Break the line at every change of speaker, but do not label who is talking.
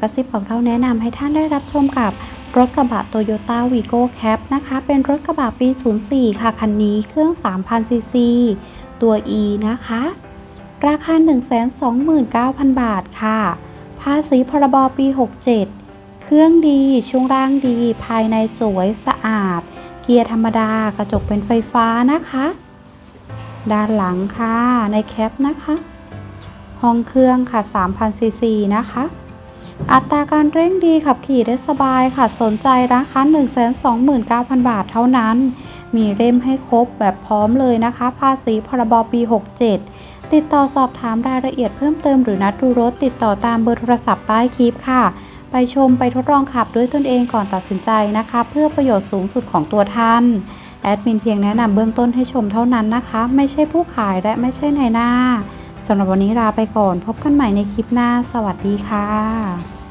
กระซิบของเราแนะนำให้ท่านได้รับชมกับรถกระบะโตโยต้าวีโก้แคปนะคะ เป็นรถกระบะปี 04 ค่ะ คันนี้เครื่อง 3,000 ซีซี ตัว E นะคะ ราคา 129,000 บาทค่ะ ภาษีพรบปี 67 เครื่องดี ช่วงล่างดี ภายในสวยสะอาด เกียร์ธรรมดา กระจกเป็นไฟฟ้านะคะ ด้านหลังค่ะ ในแคปนะคะ ห้องเครื่องค่ะ 3,000 ซีซีนะคะ อัตราการเร่งดีขับขี่ได้สบายค่ะสนใจนะคะ129,000 บาทเท่านั้น มีเล่มให้ครบแบบพร้อมเลยนะคะ ภาษีพรบปี 67 ติดต่อสอบถามรายละเอียดเพิ่มเติมหรือนัดดูรถติดต่อตามเบอร์โทรศัพท์ใต้คลิปค่ะ ไปชมไปทดลองขับด้วยตนเองก่อนตัดสินใจนะคะ เพื่อประโยชน์สูงสุดของตัวท่าน แอดมินเพียงแนะนำเบื้องต้นให้ชมเท่านั้นนะคะ ไม่ใช่ผู้ขายและไม่ใช่นายหน้า สำหรับวันนี้ลาไปก่อน พบกันใหม่ในคลิปหน้า สวัสดีค่ะ